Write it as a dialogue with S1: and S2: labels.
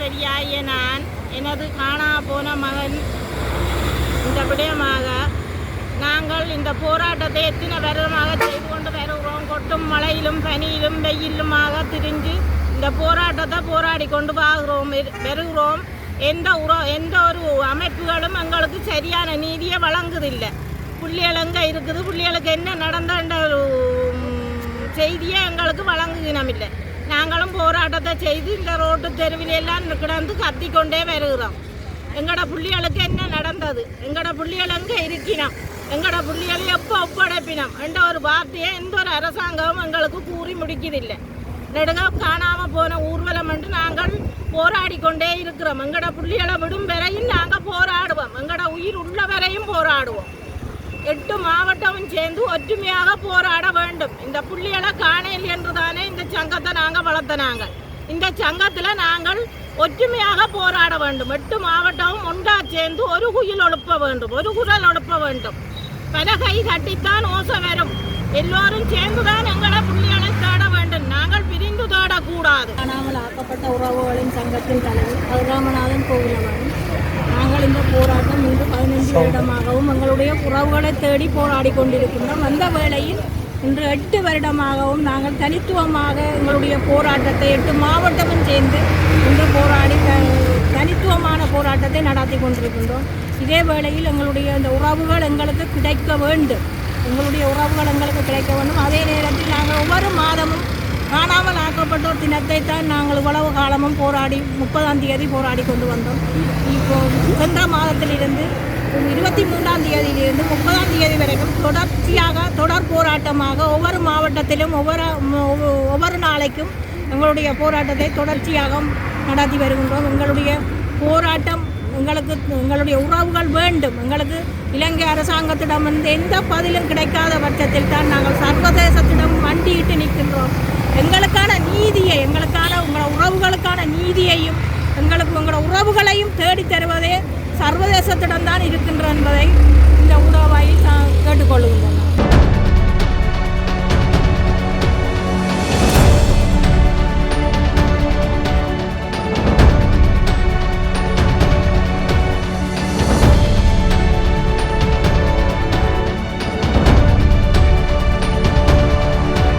S1: சரியாய நான் எனது காணா போன மகன் இந்த விடயமாக நாங்கள் இந்த போராட்டத்தை எத்தனை வருடமாக செய்து கொண்டு வருகிறோம்? கொட்டும் மழையிலும் பனியிலும் வெயிலுமாக திரிஞ்சு இந்த போராட்டத்தை போராடி கொண்டு வாகிறோம் வருகிறோம். எந்த உறோ எந்த ஒரு அமைப்புகளும் எங்களுக்கு சரியான நீதியை வழங்குதில்லை. புள்ளியலங்க இருக்குது. புள்ளிகளுக்கு என்ன நடந்த செய்தியை எங்களுக்கு வழங்குகினமில்லை. நாங்களும் போராட்டத்தை செய்து இந்த ரோட்டு தெருவில் எல்லாம் கிடந்து கத்திக்கொண்டே வருகிறோம் எங்களோட புள்ளிகளுக்கு என்ன நடந்தது எங்களோட புள்ளிகள் எங்கே இருக்கினோம் எங்கட புள்ளிகளை எப்போ ஒப்படைப்பினோம் என்ற ஒரு வார்த்தையை எந்த ஒரு அரசாங்கமும் எங்களுக்கு கூறி முடிக்கதில்லை நெடுங்க காணாமல் போன ஊர்வலம் என்று நாங்கள் போராடி கொண்டே இருக்கிறோம் எங்களோட புள்ளிகளை விடும் வரையும் நாங்கள் போராடுவோம் எங்களோட உயிர் உள்ள வரையும் போராடுவோம் எட்டு மாவட்டமும் சேர்ந்து ஒற்றுமையாக போராட வேண்டும் இந்த புள்ளிகளை காணையில் என்றுதானே இந்த சங்கத்தை நாங்கள் வளர்த்தனாங்க இந்த சங்கத்தில் நாங்கள் ஒற்றுமையாக போராட வேண்டும் எட்டு மாவட்டமும் ஒன்றா சேர்ந்து ஒரு குயில் ஒழுப்ப வேண்டும் ஒரு குரல் ஒழுப்ப வேண்டும் பல கை தட்டித்தான் ஓசை வரும் எல்லோரும் சேர்ந்துதான் எங்களை புள்ளிகளை தேட வேண்டும் நாங்கள் பிரிந்து தேடக்கூடாது
S2: காணாமல் ஆக்கப்பட்ட உறவுகளின் சங்கத்தின் தலைவர் கதிராமநாதன் கோவிலவன் நாங்கள் இந்த போராட்டம் இன்று பதினைந்து வருடமாகவும் எங்களுடைய உறவுகளை தேடி போராடி கொண்டிருக்கின்றோம். அந்த வேளையில் இன்று எட்டு வருடமாகவும் நாங்கள் தனித்துவமாக எங்களுடைய போராட்டத்தை எட்டு மாவட்டமும் சேர்ந்து இன்று போராடி த- தனித்துவமான போராட்டத்தை நடத்தி கொண்டிருக்கின்றோம். இதே வேளையில் எங்களுடைய இந்த உறவுகள் எங்களுக்கு கிடைக்க வேண்டும். எங்களுடைய உறவுகள் எங்களுக்கு கிடைக்க வேண்டும். அதே நேரத்தில் நாங்கள் ஒவ்வொரு மாதமும் காணாமல் ஆக்கப்பட்டோர் தினத்தை தான் நாங்கள் இவ்வளவு காலமும் போராடி முப்பதாம் தேதி போராடி கொண்டு வந்தோம். இப்போ சென்ற மாதத்திலிருந்து இருபத்தி மூன்றாம் தேதியிலிருந்து முப்பதாம் தேதி வரைக்கும் தொடர்ச்சியாக தொடர் போராட்டமாக ஒவ்வொரு மாவட்டத்திலும் ஒவ்வொரு ஒவ்வொரு- ஒவ்வொரு நாளைக்கும் எங்களுடைய போராட்டத்தை தொடர்ச்சியாக நடத்தி வருகின்றோம். எங்களுடைய போராட்டம் எங்களுக்கு எங்களுடைய உறவுகள் வேண்டும். எங்களுக்கு இலங்கை அரசாங்கத்திடம் வந்து எந்த பதிலும் கிடைக்காத பட்சத்தில் தான் நாங்கள் சர்வதேசத்திடம் மண்டியிட்டு நிற்கின்றோம். எங்களுக்கான நீதியை எங்களுக்கான உங்களோட உறவுகளுக்கான நீதியையும் எங்களுக்கு உங்களோட உறவுகளையும் தேடி தருவதே சர்வதேசத்திடம்தான்